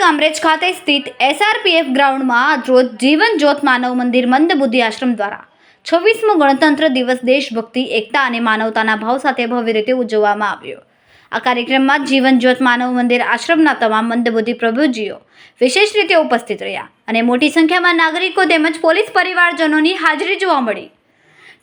કામરેજ ખાતે સ્થિત એસઆરપીએફ ગ્રાઉન્ડમાં આજરોજ જીવન જ્યોત માનવ મંદિર મંદબુદ્ધિ આશ્રમ દ્વારા છવ્વીસમો ગણતંત્ર દિવસ દેશભક્તિ, એકતા અને માનવતાના ભાવ સાથે ભવ્ય રીતે ઉજવવામાં આવ્યો. આ કાર્યક્રમમાં જીવન જ્યોત માનવ મંદિર આશ્રમના તમામ મંદબુદ્ધિ પ્રભુજીઓ વિશેષ રીતે ઉપસ્થિત રહ્યા અને મોટી સંખ્યામાં નાગરિકો તેમજ પોલીસ પરિવારજનોની હાજરી જોવા મળી.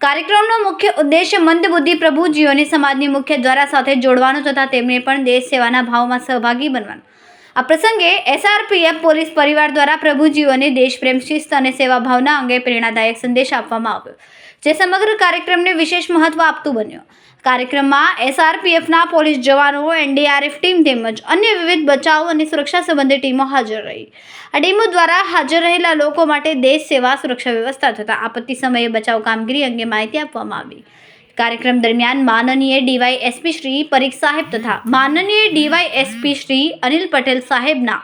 કાર્યક્રમનો મુખ્ય ઉદ્દેશ્ય મંદબુદ્ધિ પ્રભુજીઓને સમાજની મુખ્ય દ્વારા સાથે જોડવાનો તથા તેમને પણ દેશ સેવાના ભાવમાં સહભાગી બનવાનો આ પ્રસંગે એસઆરપીએફ પોલીસ પરિવાર દ્વારા પ્રભુજીઓને દેશપ્રેમ, શિસ્ત અને સેવા ભાવના અંગે પ્રેરણાદાયક સંદેશ આપવામાં આવ્યો, જે સમગ્ર કાર્યક્રમને વિશેષ મહત્વ આપતું બન્યો. કાર્યક્રમમાં એસઆરપીએફના પોલીસ જવાનો, એનડીઆરએફ ટીમ તેમજ અન્ય વિવિધ બચાવ અને સુરક્ષા સંબંધી ટીમો હાજર રહી. આ ટીમો દ્વારા હાજર રહેલા લોકો માટે દેશ સેવા, સુરક્ષા વ્યવસ્થા તથા આપત્તિ સમયે બચાવ કામગીરી અંગે માહિતી આપવામાં આવી. કાર્યક્રમ દરમિયાન માનનીય ડીવાય એસપી શ્રી પરીખ સાહેબ તથા માનનીય ડીવાય એસપી શ્રી અનિલ પટેલ સાહેબના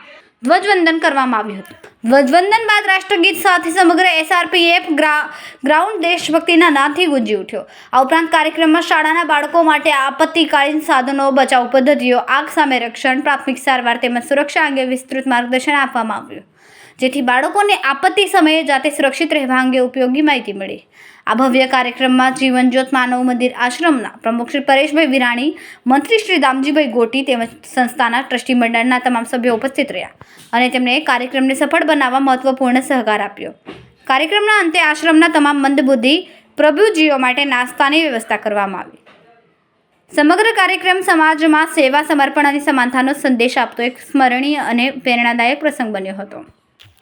ધ્વજવંદન કરવામાં આવ્યું હતું. ધ્વજવંદન બાદ રાષ્ટ્રગીત સાથે સમગ્ર એસઆરપીએફ ગ્રાઉન્ડ દેશભક્તિના નાદથી ગુંજી ઉઠ્યો. આ ઉપરાંત કાર્યક્રમમાં શાળાના બાળકો માટે આપત્તિકાલીન સાધનો, બચાવ પદ્ધતિઓ, આગ સામે રક્ષણ, પ્રાથમિક સારવાર તેમજ સુરક્ષા અંગે વિસ્તૃત માર્ગદર્શન આપવામાં આવ્યું. જેથી બાળકોને આપત્તિ સમયે જાતે સુરક્ષિત રહેવા અંગે ઉપયોગી માહિતી મળી. આ ભવ્ય કાર્યક્રમમાં જીવનજ્યોત માનવ મંદિર આશ્રમના પ્રમુખ શ્રી પરેશભાઈ વિરાણી, મંત્રી શ્રી દામજીભાઈ ગોટી તેમજ સંસ્થાના ટ્રસ્ટી મંડળના તમામ સભ્યો ઉપસ્થિત રહ્યા અને તેમણે કાર્યક્રમને સફળ બનાવવા મહત્વપૂર્ણ સહકાર આપ્યો. કાર્યક્રમના અંતે આશ્રમના તમામ મંદબુદ્ધિ પ્રભુજીઓ માટે નાસ્તાની વ્યવસ્થા કરવામાં આવી. સમગ્ર કાર્યક્રમ સમાજમાં સેવા, સમર્પણ અને સમાનતાનો સંદેશ આપતો એક સ્મરણીય અને પ્રેરણાદાયક પ્રસંગ બન્યો હતો.